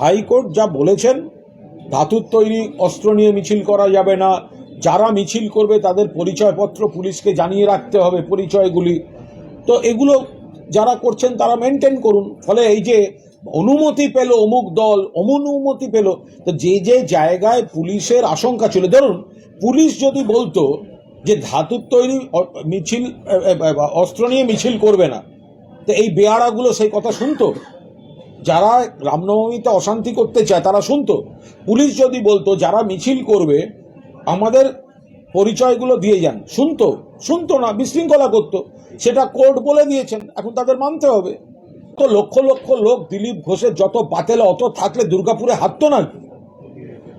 High court যা বলেছেন ধাতুর তৈরি, অস্ত্র নিয়ে মিছিল করা যাবে না। যারা মিছিল করবে, তাদের পরিচয়পত্র পুলিশকে জানিয়ে রাখতে হবে পরিচয়গুলি। তো এগুলো যারা করছেন, তারা মেনটেন করুন। ফলে এই যে অনুমতি পেল অমুক দল অমনুমতি পেল, তো যে যে জায়গায় পুলিশের আশঙ্কা ছিল, ধরুন, পুলিশ যদি বলতো যে ধাতুর তৈরি মিছিল অস্ত্র নিয়ে মিছিল করবে না, তো এই বেয়ারাগুলো সেই কথা শুনতো? যারা রামনবমীতে অশান্তি করতে চায়, তারা শুনতো। পুলিশ যদি বলতো, যারা মিছিল করবে, আমাদের পরিচয়গুলো দিয়ে যান। শুনতো। শুনতো না, বিশৃঙ্খলা করতো। সেটা কোর্ট বলে দিয়েছেন, এখন তাদের মানতে হবে। তো লক্ষ লক্ষ লোক দিলীপ ঘোষের যত বাতেলা, অত থাকলে দুর্গাপুরে হাঁটতো না।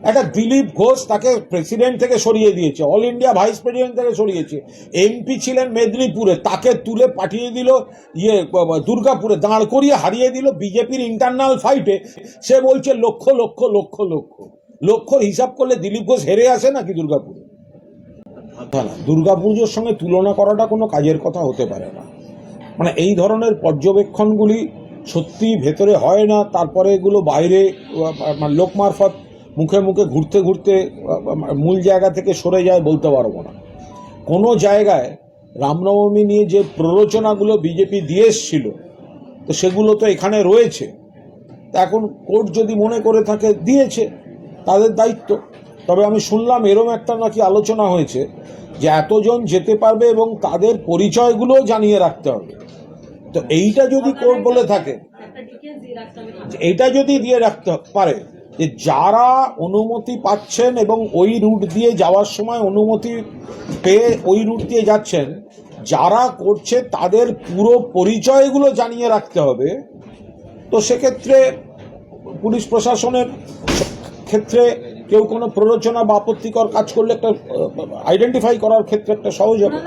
একটা দিলীপ ঘোষ তাকে প্রেসিডেন্ট থেকে সরিয়ে দিয়েছে অল ইন্ডিয়া ভাইস প্রেসিডেন্ট থেকে সরিয়েছে। এমপি ছিলেন মেদিনীপুরে, তাকে তুলে পাঠিয়ে দিল ইয়ে দুর্গাপুরে দাঁড় করিয়ে হারিয়ে দিল বিজেপির ইন্টারনাল ফাইটে সে বলছে, লক্ষ লক্ষ লক্ষ লক্ষ। লক্ষর হিসাব করলে দিলীপ ঘোষ হেরে আসে নাকি দুর্গাপুরে? দুর্গাপুজোর সঙ্গে তুলনা করাটা কোনো কাজের কথা হতে পারে না। মানে এই ধরনের পর্যবেক্ষণগুলি সত্যি ভেতরে হয় না, তারপরে এগুলো বাইরে মানে লোক মারফত মুখে মুখে ঘুরতে ঘুরতে মূল জায়গা থেকে সরে যায় বলতে পারব না। কোনো জায়গায় রামনবমী নিয়ে যে প্ররোচনাগুলো বিজেপি দিয়ে এসছিল তো সেগুলো তো এখানে রয়েছে। তা এখন কোর্ট যদি মনে করে থাকে দিয়েছে তাদের দায়িত্ব। তবে আমি শুনলাম এরম একটা নাকি আলোচনা হয়েছে যে এতজন যেতে পারবে এবং তাদের পরিচয়গুলোও জানিয়ে রাখতে হবে। তো এইটা যদি কোর্ট বলে থাকে এইটা যদি দিয়ে রাখতে পারে যে যারা অনুমতি পাচ্ছেন এবং ওই রুট দিয়ে যাওয়ার সময় অনুমতি পেয়ে ওই রুট দিয়ে যাচ্ছেন, যারা করছে তাদের পুরো পরিচয়গুলো জানিয়ে রাখতে হবে। তো সেক্ষেত্রে পুলিশ প্রশাসনের ক্ষেত্রে কেউ কোনো প্ররোচনা বা আপত্তিকর কাজ করলে একটা আইডেন্টিফাই করার ক্ষেত্রে একটা সহজ হবে।